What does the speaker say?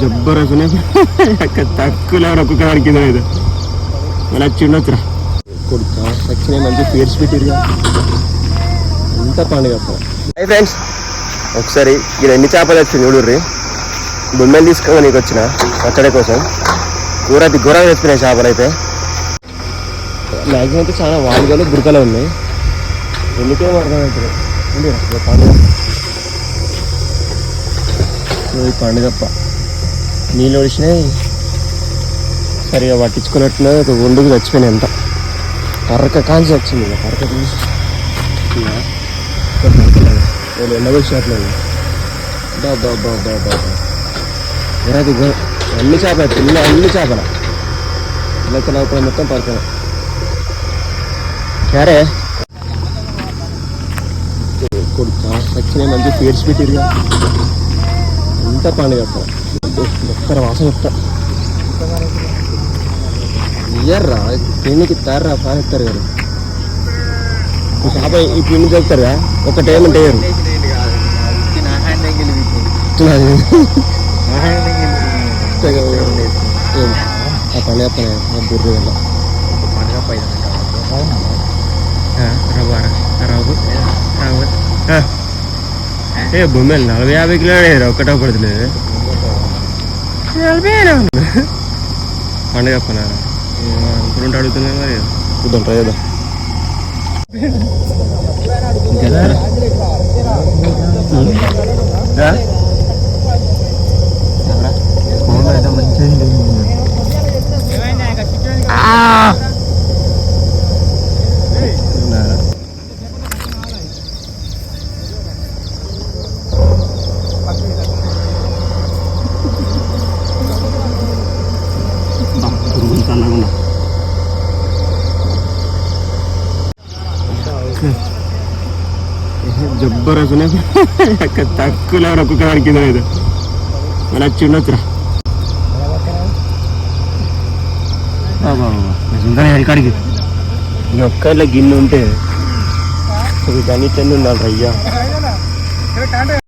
జబ్బరసునే తక్కువలో ఒక్కొక్క వాడి కింద మీద మళ్ళీ వచ్చి ఉండొచ్చురా. కొడుక సచ్చిన మంచి పేర్చి పెట్టిరుగా అంతా పండుగ హై ఫ్రెండ్స్ ఒకసారి ఇది ఎన్ని చేపలు వచ్చింది చూడుర్రి? బొమ్మలు తీసుకోమని నీకు వచ్చిన పచ్చడి కోసం. కూర అది కూర వేసుకున్నాయి చేపలు అయితే. మ్యాక్సిమం అయితే చాలా వాడుగలు బురకలు ఉన్నాయి. ఎందుకేమో అర్థమవుతుంది పండుగ. పండుగప్ప నీళ్ళు ఒడిచినాయి. సరిగా పట్టించుకున్నట్టున్నా ఒక ఒండుకు చచ్చిపోయినాయి అంత. కర్రక కాల్చి వచ్చింది ఇక. పరక తీసి వాళ్ళు ఎండగొచ్చినట్లేదు బాబా బాబా బాబా అది అన్ని చేపలు పిల్ల అన్ని చేపల? లెక్క నౌకలు మొత్తం పరకనే. సరే కొడుకు సచ్చిన మంచి పేర్చి పెట్టిరుగా అంతా పండుగ ఒక్కర వాసన చెప్తా. ఇయ్యర్రా పెళ్ళికి ఇస్తారా పాలు ఇస్తారు కదా. ఈ పాప ఈ పిండి చెప్తారు కదా ఒక టైం అంటే వేయరు. ఆ పండుగ పని ఆ బుర్రు వల్ల. ఏ బొమ్మలు నలభై యాభై కిలో ఒక్కటో పడుతుంది. నలభై పండుగ అనుకుంటుంటే అడుగుతున్నా మరి. చూద్దాం ట్రై చేద్దాం. పురుగులు జబ్బరసునే తక్కువలో ఒక్కొక్క వాడి కింద మీద మళ్ళీ వచ్చి ఉండొచ్చురా ఎక్కడికి ఈ ఒక్క ఇట్లా గిన్నె ఉంటే ఒక గణితం ఉండాలి అయ్యా.